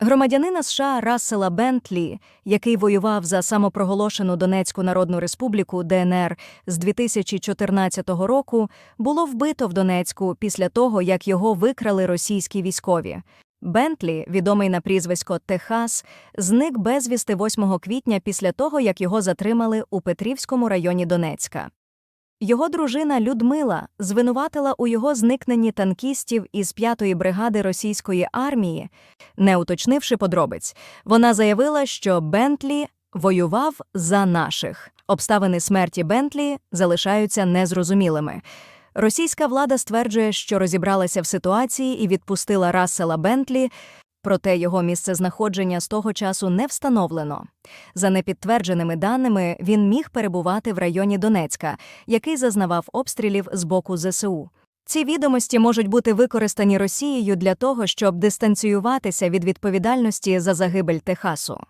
Громадянина США Рассела Бентлі, який воював за самопроголошену Донецьку Народну Республіку ДНР з 2014 року, було вбито в Донецьку після того, як його викрали російські військові. Бентлі, відомий на прізвисько Техас, зник безвісти 8 квітня після того, як його затримали у Петрівському районі Донецька. Його дружина Людмила звинуватила у його зникненні танкістів із 5-ї бригади російської армії, не уточнивши подробиць. Вона заявила, що Бентлі воював за наших. Обставини смерті Бентлі залишаються незрозумілими. Російська влада стверджує, що розібралася в ситуації і відпустила Рассела Бентлі, проте його місцезнаходження з того часу не встановлено. За непідтвердженими даними, він міг перебувати в районі Донецька, який зазнавав обстрілів з боку ЗСУ. Ці відомості можуть бути використані Росією для того, щоб дистанціюватися від відповідальності за загибель Техасу.